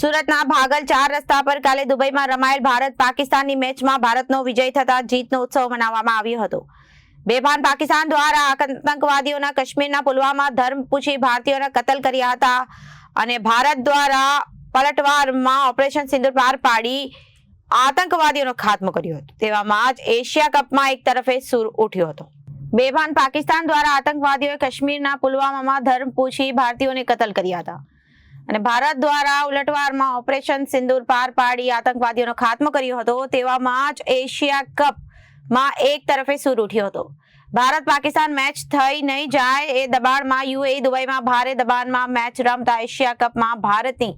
સુરતના ભાગલ ચાર રસ્તા પર કાલે દુબઈમાં રમાયેલ ભારત પાકિસ્તાનની મેચમાં ભારતનો વિજય થતા જીતનો ઉત્સવ મનાવવામાં આવ્યો હતો. બેભાન પાકિસ્તાન દ્વારા આતંકવાદીઓના કાશ્મીરના પુલવામા ધર્મ પૂછી ભારતીયોના કતલ કર્યા હતા અને ભારત દ્વારા પલટવારમાં ઓપરેશન સિંદુર પાર પાડી આતંકવાદીઓનો ખાત્મો કર્યો હતો. તેવામાં જ એશિયા કપમાં એક તરફે સૂર ઉઠ્યો હતો. બેભાન પાકિસ્તાન દ્વારા આતંકવાદીઓએ કાશ્મીરના પુલવામામાં ધર્મ પૂછી ભારતીયોને કતલ કર્યા હતા. અને ભારત દ્વારા ઉલટવારમાં ઓપરેશન સિંદૂર પાર પાડી આતંકવાદીઓનો ખાત્મો કર્યો હતો, તેવામાં જ એશિયા કપમાં એક તરફે સૂર ઉઠ્યો હતો. ભારત પાકિસ્તાન મેચ થઈ નહીં જાય એ દબાણમાં યુએ દુબઈમાં ભારે દબાણમાં મેચ રમતા એશિયા કપમાં ભારતની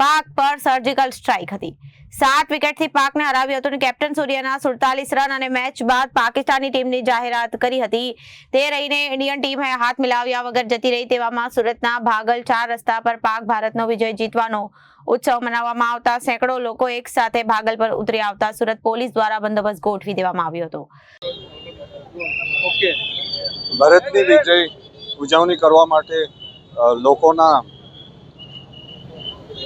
પાક પર સર્જિકલ સ્ટ્રાઇક હતી. સાત વિકેટથી પાકને હરાવ્યું હતું કેપ્ટન સૂર્યના સુડતાલીસ રન અને મેચ બાદ પાકિસ્તાની ટીમની જાહેરાત કરી હતી. તે રહીને ઇન્ડિયન ટીમે હાથ મિલાવ્યા વગર જતી રહી તેવામાં સુરતના ભાગલ ચાર રસ્તા પર પાક ભારતનો વિજય જીતવાનો ઉત્સવ મનાવવામાં આવતા સેંકડો લોકો એક સાથે ભાગલ પર ઉતરી આવતા સુરત પોલીસ દ્વારા બંદોબસ્ત ગોઠવી દેવામાં આવ્યો હતો. ભારતની વિજય ઉજવણી કરવા માટે લોકોના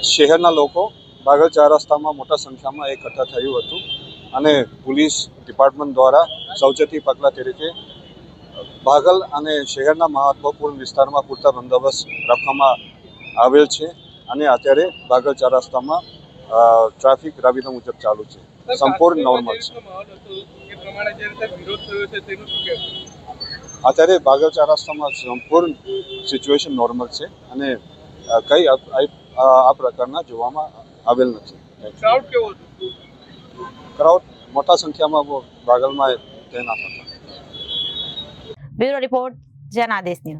શહેરના લોકો બાગલ ચાર રસ્તામાં મોટા સંખ્યામાં એકઠા થયું હતું અને પોલીસ ડિપાર્ટમેન્ટ દ્વારા સાવચેતી પગલાં તરીકે બાગલ અને શહેરના મહત્વપૂર્ણ વિસ્તારમાં પૂરતા બંદોબસ્ત રાખવામાં આવેલ છે અને અત્યારે બાગલ ચાર રસ્તામાં ટ્રાફિક રાબેતા મુજબ ચાલુ છે સંપૂર્ણ નોર્મલ છે. અત્યારે બાગલ ચાર રસ્તામાં સંપૂર્ણ સિચ્યુએશન નોર્મલ છે અને કઈ આ પ્રકારના જોવામાં આવેલ નથી. ક્રાઉડ કેવો હતો? ક્રાઉડ મોટા સંખ્યામાં બાગલમાં તૈનાત હતા. Bureau report Janadesh news.